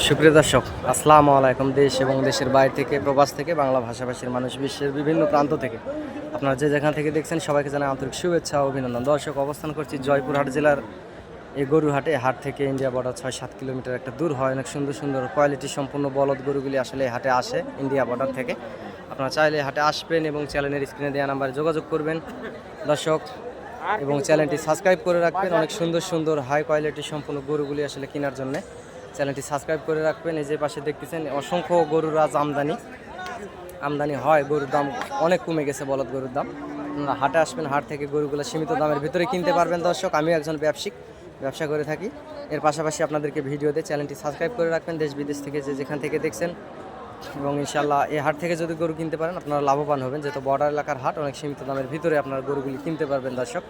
সুপ্রিয় দর্শক, আসসালামু আলাইকুম দেশ এবং দেশের বাইরে থেকে, প্রবাস থেকে, বাংলা ভাষাভাষীর মানুষ বিশ্বের বিভিন্ন প্রান্ত থেকে। আপনারা যে যেখান থেকে দেখছেন, সবাইকে জানাই আন্তরিক শুভেচ্ছা ও অভিনন্দন। দর্শক, অবস্থান করছি জয়পুরহাট জেলার এই গরুহাটে হাট থেকে ইন্ডিয়া বর্ডার ছয় সাত কিলোমিটার একটা দূর হয়। অনেক সুন্দর সুন্দর কোয়ালিটি সম্পূর্ণ বলদ গরুগুলি আসলে হাটে আসে ইন্ডিয়া বর্ডার থেকে। আপনারা চাইলে হাটে আসবেন এবং চ্যানেলের স্ক্রিনে দেওয়া নাম্বারে যোগাযোগ করবেন। দর্শক, এবং চ্যানেলটি সাবস্ক্রাইব করে রাখবেন। অনেক সুন্দর সুন্দর হাই কোয়ালিটি সম্পূর্ণ গরুগুলি আসলে কেনার জন্য। চ্যানেলটি সাবস্ক্রাইব করে রাখবেন। এই যে পাশে দেখতেছেন, অসংখ্য গরুর আজ আমদানি। আমদানি হয়, গরুর দাম অনেক কমে গেছে বলদ গরুর দাম। আপনারা হাটে আসবেন, হাট থেকে গরুগুলো সীমিত দামের ভিতরে কিনতে পারবেন দর্শক। আমিও একজন ব্যবসায়িক, ব্যবসা করে থাকি। এর পাশাপাশি আপনাদেরকে ভিডিও ভিডিওতে চ্যানেলটি সাবস্ক্রাইব করে রাখবেন। দেশ বিদেশ থেকে যে যেখান থেকে দেখছেন। এবং ইনশাল্লাহ এই হাট থেকে যদি গরু কিনতে পারেন, আপনারা লাভবান হবেন। যেহেতু বর্ডার এলাকার হাট, অনেক সীমিত দামের ভিতরে আপনারা গরুগুলি কিনতে পারবেন দর্শক।